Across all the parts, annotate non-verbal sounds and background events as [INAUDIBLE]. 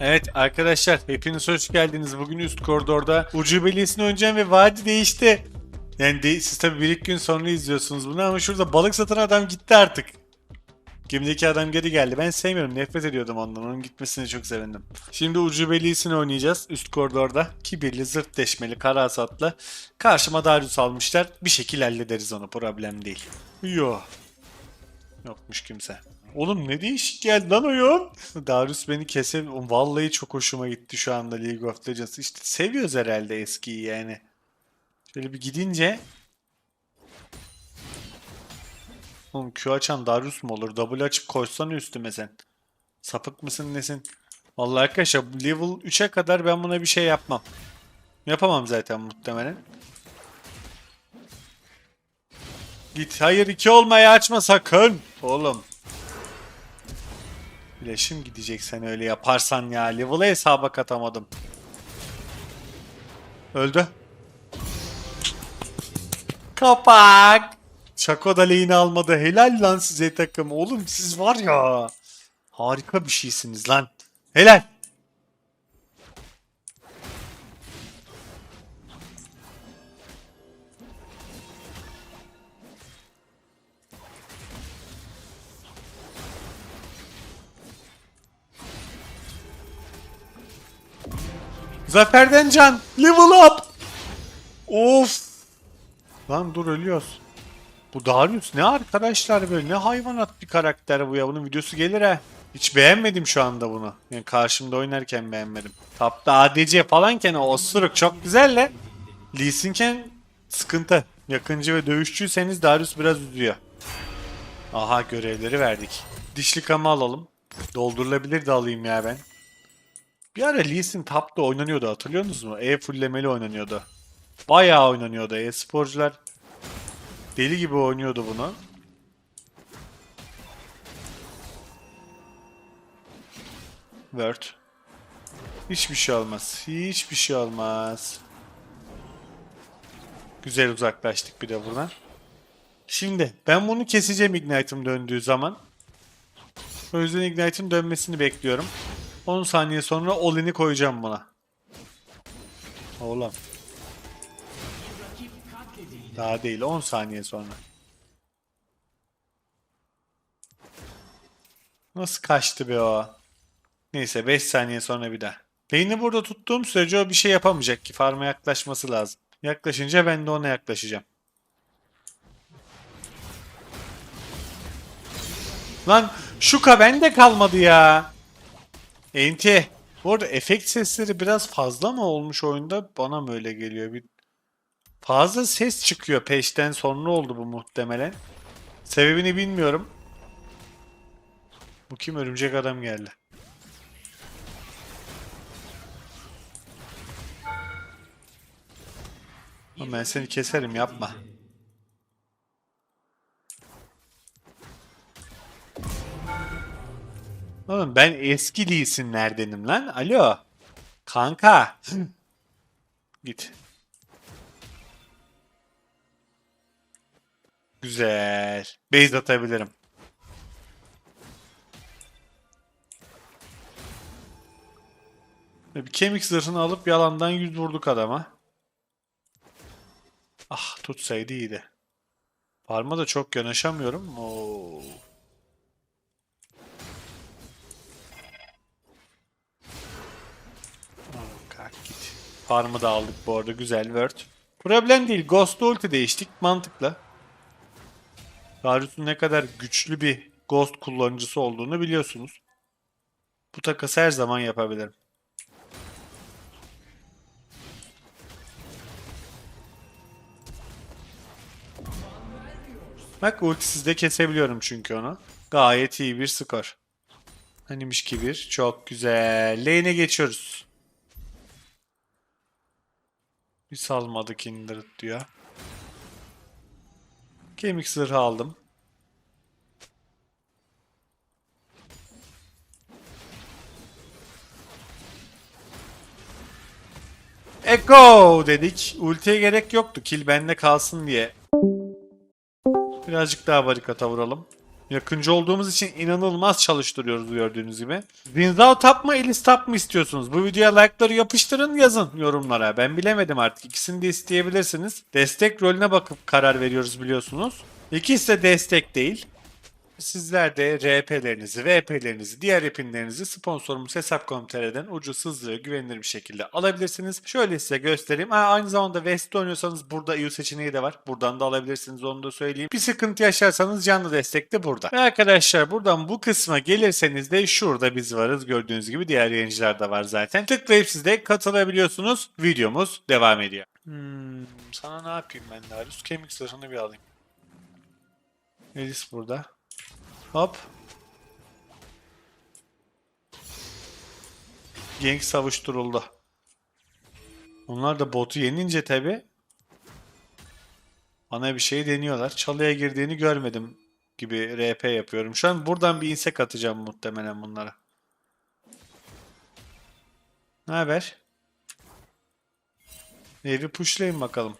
Evet arkadaşlar hepiniz hoş geldiniz. Bugün üst koridorda ucubeliyesini oynayacağım ve vadi değişti. Yani de- siz tabi bir iki gün sonra izliyorsunuz bunu ama şurada balık satan adam gitti artık. Gemideki adam geri geldi. Ben sevmiyorum. Nefret ediyordum ondan. Onun gitmesine çok sevindim. Şimdi ucubeliyesini oynayacağız üst koridorda. Kibirli, zırt deşmeli, kara hasatlı. Karşıma Darius almışlar. Bir şekil hallederiz onu. Problem değil. Yo. Yokmuş kimse. Oğlum ne değişik geldi lan oyun. [LAUGHS] Darius beni kese... Vallahi çok hoşuma gitti şu anda League of Legends. İşte seviyoruz herhalde eskiyi yani. Şöyle bir gidince... Oğlum Q açan Darius mu olur? W açıp koşsana üstüme sen. Sapık mısın nesin? Vallahi arkadaşlar level 3'e kadar ben buna bir şey yapmam. Yapamam zaten muhtemelen. Git hayır iki olmayı açma sakın. Oğlum. Flash'im gidecek sen öyle yaparsan ya. Level'ı hesaba katamadım. Öldü. Kapak. Çako da lane'i almadı. Helal lan size takım. Oğlum siz var ya. Harika bir şeysiniz lan. Helal. Zaferden can. Level up. Of. Lan dur ölüyoruz. Bu Darius ne arkadaşlar böyle ne hayvanat bir karakter bu ya. Bunun videosu gelir ha. Hiç beğenmedim şu anda bunu. Yani karşımda oynarken beğenmedim. Tapta ADC falanken o osuruk çok güzel de. Lee sıkıntı. Yakıncı ve dövüşçüyseniz Darius biraz üzüyor. Aha görevleri verdik. Dişli kama alalım. Doldurulabilir de alayım ya ben. Bir ara Lee Sin tapta oynanıyordu hatırlıyor musunuz mu? E fullemeli oynanıyordu. Bayağı oynanıyordu. E-sporcular deli gibi oynuyordu bunu. Word. Hiçbir şey olmaz. Hiçbir şey olmaz. Güzel uzaklaştık bir de buradan. Şimdi ben bunu keseceğim Ignite'ım döndüğü zaman. O yüzden Ignite'ın dönmesini bekliyorum. 10 saniye sonra Olin'i koyacağım buna. Oğlum. Daha değil 10 saniye sonra. Nasıl kaçtı be o? Neyse 5 saniye sonra bir daha. Beyni burada tuttuğum sürece o bir şey yapamayacak ki. Farm'a yaklaşması lazım. Yaklaşınca ben de ona yaklaşacağım. Lan şuka bende kalmadı ya. Enti. Bu arada efekt sesleri biraz fazla mı olmuş oyunda? Bana mı öyle geliyor? Bir fazla ses çıkıyor peşten sonra oldu bu muhtemelen. Sebebini bilmiyorum. Bu kim? Örümcek adam geldi. Oğlum ben seni keserim yapma. Oğlum ben eski Lee Sin'lerdenim lan. Alo. Kanka. [CLEARS THROAT] Git. Güzel. Base atabilirim. Bir kemik zırhını alıp yalandan yüz vurduk adama. Ah tutsaydı iyiydi. Farm'a da çok yanaşamıyorum. Oo. Kalk git. Farm'ı da aldık bu arada. Güzel word. Problem değil. Ghost ulti değiştik. Mantıklı. Darius'un ne kadar güçlü bir Ghost kullanıcısı olduğunu biliyorsunuz. Bu takası her zaman yapabilirim. Bak ultisiz de kesebiliyorum çünkü onu. Gayet iyi bir skor. Hanimiş kibir. Çok güzel. Lane'e geçiyoruz. Bir salmadı Kindred diyor. Kemik zırhı aldım. Echo dedik. Ultiye gerek yoktu. Kill bende kalsın diye. Birazcık daha barikata vuralım. Yakıncı olduğumuz için inanılmaz çalıştırıyoruz gördüğünüz gibi. Zinzao tap mı Elis tap mı istiyorsunuz? Bu videoya like'ları yapıştırın yazın yorumlara. Ben bilemedim artık. İkisini de isteyebilirsiniz. Destek rolüne bakıp karar veriyoruz biliyorsunuz. İkisi de destek değil. Sizler de RP'lerinizi, VP'lerinizi, diğer epinlerinizi sponsorumuz Hesap.com.tr'den ucuz, hızlı ve güvenilir bir şekilde alabilirsiniz. Şöyle size göstereyim. Ha, aynı zamanda West'te oynuyorsanız burada EU seçeneği de var. Buradan da alabilirsiniz onu da söyleyeyim. Bir sıkıntı yaşarsanız canlı destek de burada. Ve arkadaşlar buradan bu kısma gelirseniz de şurada biz varız. Gördüğünüz gibi diğer yayıncılar da var zaten. Tıklayıp siz de katılabiliyorsunuz. Videomuz devam ediyor. Hmm, sana ne yapayım ben Darius? Kemik zırhını bir alayım. Elis burada. Hop. Genk savuşturuldu. Onlar da botu yenince tabi bana bir şey deniyorlar. Çalıya girdiğini görmedim gibi RP yapıyorum. Şu an buradan bir insek atacağım muhtemelen bunlara. Ne haber? Wave'i pushlayın bakalım.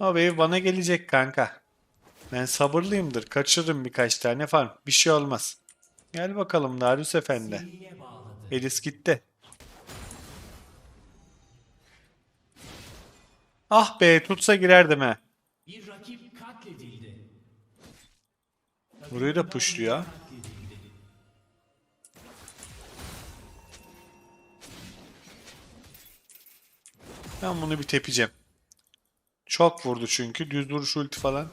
O wave bana gelecek kanka. Ben sabırlıyımdır. Kaçırırım birkaç tane farm. Bir şey olmaz. Gel bakalım Darius Efendi. Elis gitti. Ah be tutsa girerdim he. Bir rakip katledildi. Burayı da pushluyor. Ben bunu bir tepeceğim. Çok vurdu çünkü. Düz vuruş ulti falan.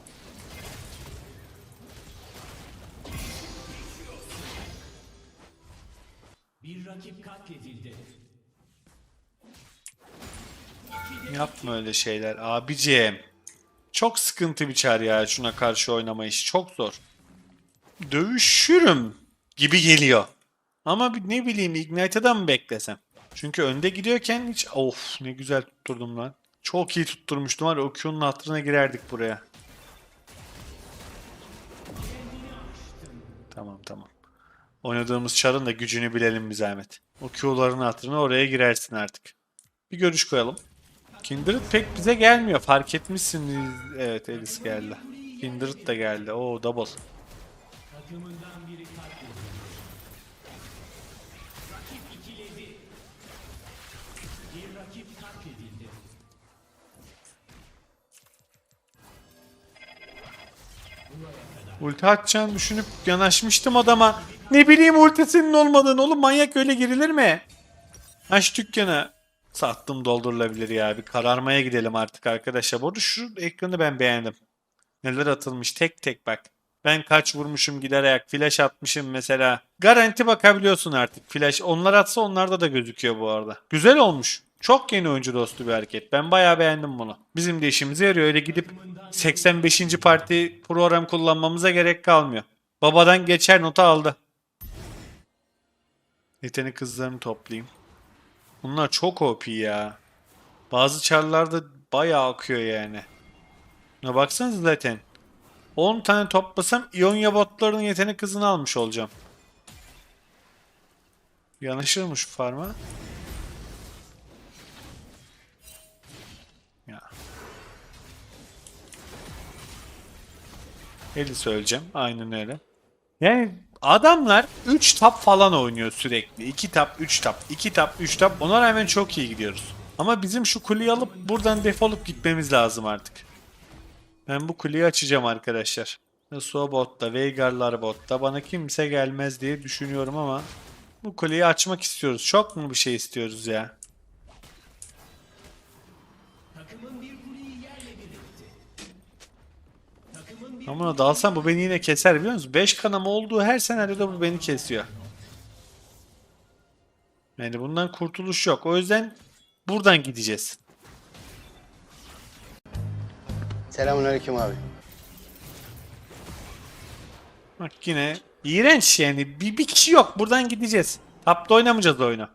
Yapma öyle şeyler abicim. Çok sıkıntı bir çar ya şuna karşı oynama işi. Çok zor. Dövüşürüm gibi geliyor. Ama ne bileyim Ignite'dan mı beklesem? Çünkü önde gidiyorken hiç... Of ne güzel tutturdum lan. Çok iyi tutturmuştum var ya o hatırına girerdik buraya. Tamam tamam. Oynadığımız çarın da gücünü bilelim bir zahmet. O Q'ların hatırına oraya girersin artık. Bir görüş koyalım. Kindred pek bize gelmiyor. Fark etmişsiniz. Evet Elis geldi. Kindred de geldi. Oo double. Ulti atacağını düşünüp yanaşmıştım adama. Ne bileyim ultisinin olmadığını oğlum manyak öyle girilir mi? Aç dükkanı. Sattım doldurulabilir ya. Bir kararmaya gidelim artık arkadaşlar. Bu arada şu ekranı ben beğendim. Neler atılmış tek tek bak. Ben kaç vurmuşum gider ayak. Flash atmışım mesela. Garanti bakabiliyorsun artık. Flash onlar atsa onlarda da gözüküyor bu arada. Güzel olmuş. Çok yeni oyuncu dostu bir hareket. Ben bayağı beğendim bunu. Bizim de işimize yarıyor. Öyle gidip 85. parti program kullanmamıza gerek kalmıyor. Babadan geçer notu aldı. Yetenek kızlarını toplayayım. Bunlar çok OP ya. Bazı çarlarda bayağı akıyor yani. Ne baksanıza zaten. 10 tane toplasam İonya botlarının yetenek hızını almış olacağım. Yanaşır mı şu farma? Ya. Eli söyleyeceğim. Aynen öyle. Yani adamlar 3 tap falan oynuyor sürekli. 2 tap, 3 tap, 2 tap, 3 tap. Ona rağmen çok iyi gidiyoruz. Ama bizim şu kuleyi alıp buradan defolup gitmemiz lazım artık. Ben bu kuleyi açacağım arkadaşlar. Yasuo botta, Veigar'lar botta. Bana kimse gelmez diye düşünüyorum ama bu kuleyi açmak istiyoruz. Çok mu bir şey istiyoruz ya? Ama dalsam bu beni yine keser biliyor musun? 5 kanama olduğu her senaryoda bu beni kesiyor. Yani bundan kurtuluş yok. O yüzden buradan gideceğiz. Selamünaleyküm abi. Bak yine iğrenç yani. Bir, bir kişi yok. Buradan gideceğiz. Tapta oynamayacağız oyunu.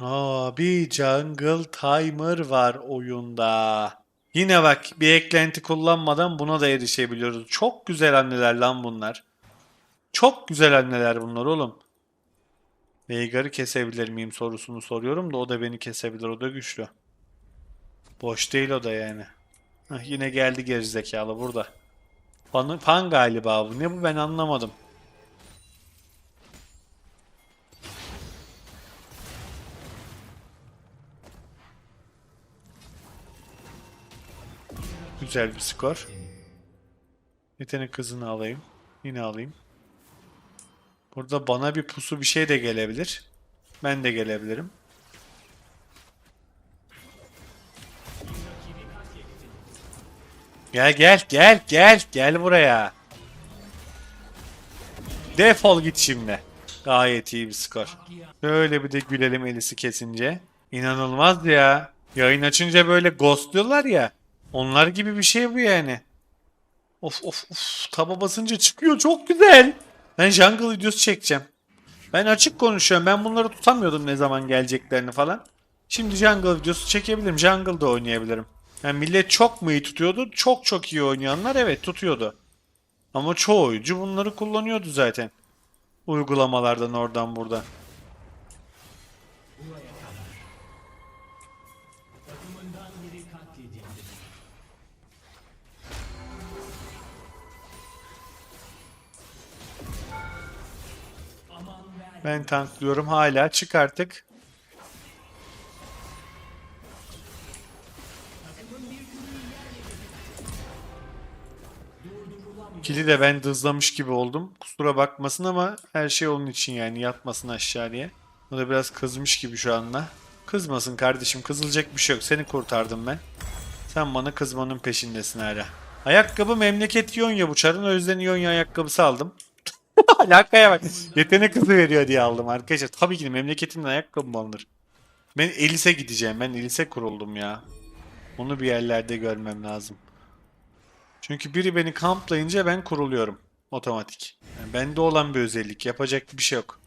Abi Jungle Timer var oyunda. Yine bak bir eklenti kullanmadan buna da erişebiliyoruz. Çok güzel anneler lan bunlar. Çok güzel anneler bunlar oğlum. Veigar'ı kesebilir miyim sorusunu soruyorum da o da beni kesebilir. O da güçlü. Boş değil o da yani. Hah, yine geldi gerizekalı burada. Pan, pan galiba bu. Ne bu ben anlamadım. Güzel bir skor. Yetenek hızını alayım. Yine alayım. Burada bana bir pusu bir şey de gelebilir. Ben de gelebilirim. Gel gel gel gel gel buraya. Defol git şimdi. Gayet iyi bir skor. Böyle bir de gülelim elisi kesince. İnanılmaz ya. Yayın açınca böyle ghostluyorlar ya. Onlar gibi bir şey bu yani. Of of of. Taba basınca çıkıyor. Çok güzel. Ben jungle videosu çekeceğim. Ben açık konuşuyorum. Ben bunları tutamıyordum ne zaman geleceklerini falan. Şimdi jungle videosu çekebilirim. Jungle'da oynayabilirim. Yani millet çok mu iyi tutuyordu? Çok çok iyi oynayanlar evet tutuyordu. Ama çoğu oyuncu bunları kullanıyordu zaten. Uygulamalardan oradan buradan. Ben tanklıyorum hala çık artık. Kili de ben dızlamış gibi oldum. Kusura bakmasın ama her şey onun için yani yatmasın aşağı diye. O da biraz kızmış gibi şu anda. Kızmasın kardeşim kızılacak bir şey yok. Seni kurtardım ben. Sen bana kızmanın peşindesin hala. Ayakkabı memleket İonya bu çarın. O yüzden İonya ayakkabısı aldım. [LAUGHS] Alakaya bak. Yetenek hızı veriyor diye aldım arkadaşlar. Tabii ki de memleketimden ayakkabı mı alınır? Ben Elis'e gideceğim. Ben Elis'e kuruldum ya. Onu bir yerlerde görmem lazım. Çünkü biri beni kamplayınca ben kuruluyorum. Otomatik. Yani bende olan bir özellik. Yapacak bir şey yok.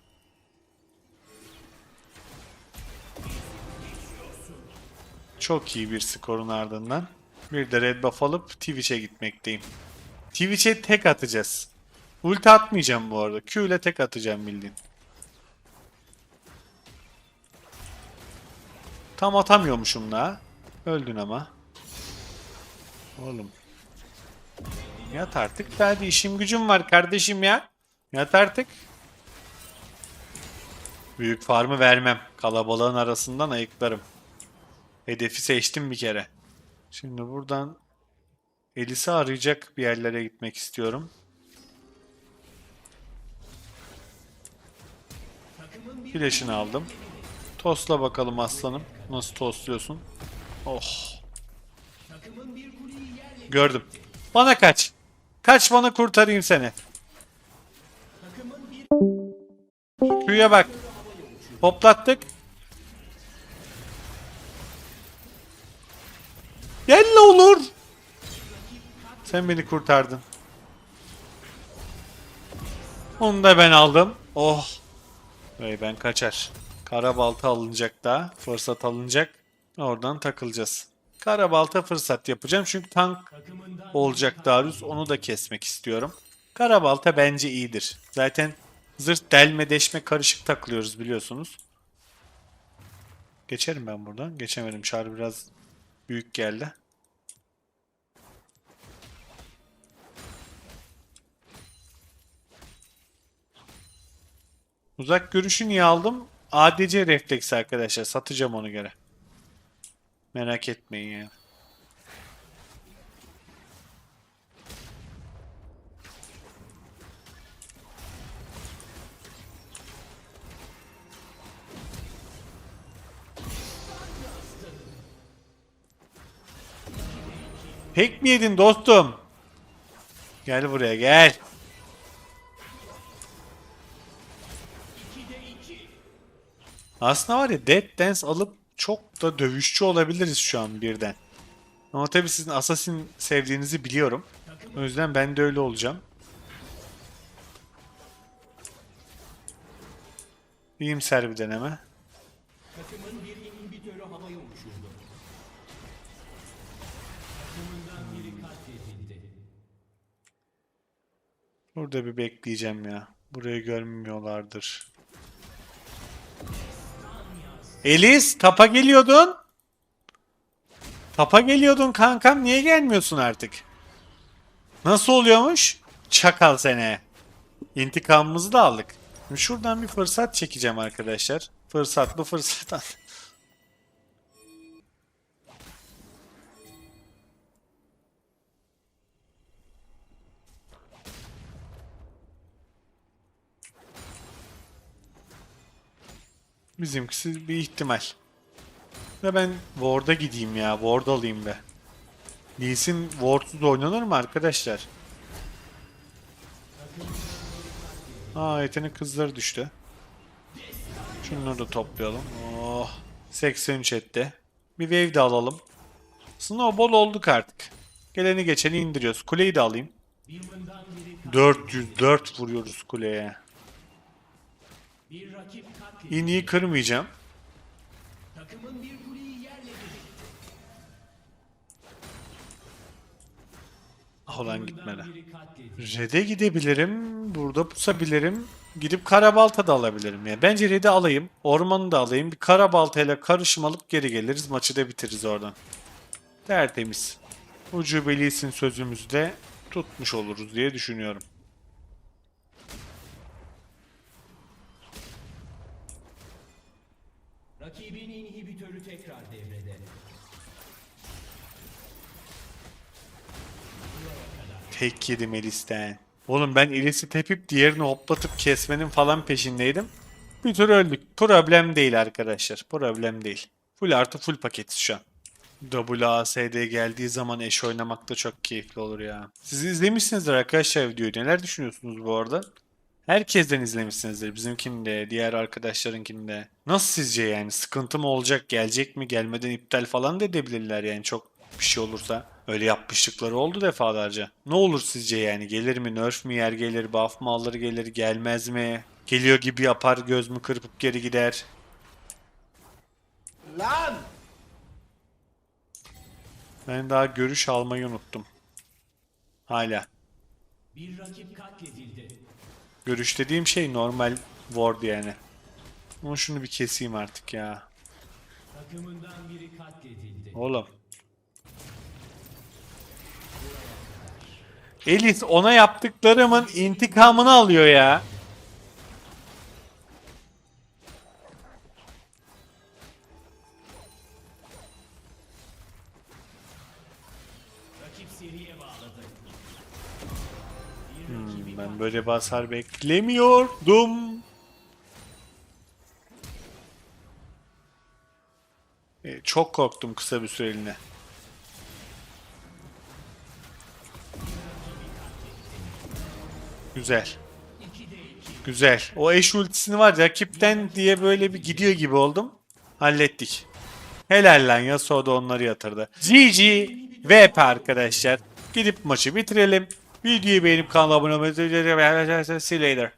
Çok iyi bir skorun ardından. Bir de red buff alıp Twitch'e gitmekteyim. Twitch'e tek atacağız. Ulti atmayacağım bu arada. Q ile tek atacağım bildiğin. Tam atamıyormuşum daha. Öldün ama. Oğlum. Yat artık. Hadi işim gücüm var kardeşim ya. Yat artık. Büyük farmı vermem. Kalabalığın arasından ayıklarım. Hedefi seçtim bir kere. Şimdi buradan Elis'i arayacak bir yerlere gitmek istiyorum. Flash'ını aldım. Tosla bakalım aslanım. Nasıl tosluyorsun? Oh. Gördüm. Bana kaç. Kaç bana kurtarayım seni. Q'ya bak. Hoplattık. Gel ne olur. Sen beni kurtardın. Onu da ben aldım. Oh. Ve ben kaçar. Kara balta alınacak daha. Fırsat alınacak. Oradan takılacağız. Kara balta fırsat yapacağım. Çünkü tank olacak Darius. Onu da kesmek istiyorum. Kara balta bence iyidir. Zaten zırt delme deşme karışık takılıyoruz biliyorsunuz. Geçerim ben buradan. Geçemedim. Çağrı biraz büyük geldi. Uzak görüşü niye aldım? ADC refleksi arkadaşlar. Satacağım onu göre. Merak etmeyin yani. Pek mi yedin dostum? Gel buraya gel. Aslında var ya Dead Dance alıp çok da dövüşçü olabiliriz şu an birden. Ama tabii sizin Assassin sevdiğinizi biliyorum. O yüzden ben de öyle olacağım. İyimser bir deneme. Takımın bir inhibitörü havaya uçurdu. Takımından biri katledildi. Burada bir bekleyeceğim ya. Burayı görmüyorlardır. Elis, tapa geliyordun. Tapa geliyordun kankam. Niye gelmiyorsun artık? Nasıl oluyormuş? Çakal sene. İntikamımızı da aldık. Şimdi şuradan bir fırsat çekeceğim arkadaşlar. Fırsat bu fırsat. [LAUGHS] Bizimkisi bir ihtimal. Ve ben Ward'a gideyim ya. Ward alayım be. Lee Sin Ward'suz oynanır mı arkadaşlar? Aa yetenek kızları düştü. Şunları da toplayalım. Oh. 83 etti. Bir wave de alalım. Snowball olduk artık. Geleni geçeni indiriyoruz. Kuleyi de alayım. 404 vuruyoruz kuleye. İniyi kırmayacağım. Takımın bir kuleyi yerle bir Olan biri katledildi. Red'e gidebilirim. Burada pusabilirim. Gidip karabalta da alabilirim. Yani bence Red'i alayım. Ormanı da alayım. Bir karabaltayla karışım alıp geri geliriz. Maçı da bitiririz oradan. Tertemiz. Ucubelisin sözümüzü de tutmuş oluruz diye düşünüyorum. Rakibin inhibitörü tekrar devrede. Tek yedim Elis'ten. Oğlum ben Elis'i tepip diğerini hoplatıp kesmenin falan peşindeydim. Bir tür öldük. Problem değil arkadaşlar. Problem değil. Full artı full paketiz şu an. WASD geldiği zaman eş oynamak da çok keyifli olur ya. Siz izlemişsinizdir arkadaşlar videoyu. Neler düşünüyorsunuz bu arada? Herkesten izlemişsinizdir. Bizimkini de, diğer arkadaşlarınkini de. Nasıl sizce yani? Sıkıntı mı olacak? Gelecek mi? Gelmeden iptal falan da edebilirler yani çok bir şey olursa. Öyle yapmışlıkları oldu defalarca. Ne olur sizce yani? Gelir mi? Nerf mi yer gelir? Buff mı alır gelir? Gelmez mi? Geliyor gibi yapar göz mü kırpıp geri gider? Lan! Ben daha görüş almayı unuttum. Hala. Bir rakip katledildi. Görüş dediğim şey normal ward yani. Ama şunu bir keseyim artık ya. Oğlum. Elis ona yaptıklarımın intikamını alıyor ya. Ben böyle bir hasar beklemiyordum. E, çok korktum kısa bir süreliğine. Güzel. Güzel. O eş ultisini var rakipten diye böyle bir gidiyor gibi oldum. Hallettik. Helal lan Yasuo da onları yatırdı. GG VP arkadaşlar. Gidip maçı bitirelim. Videoyu beğenip kanala abone olmayı unutmayın. See you later.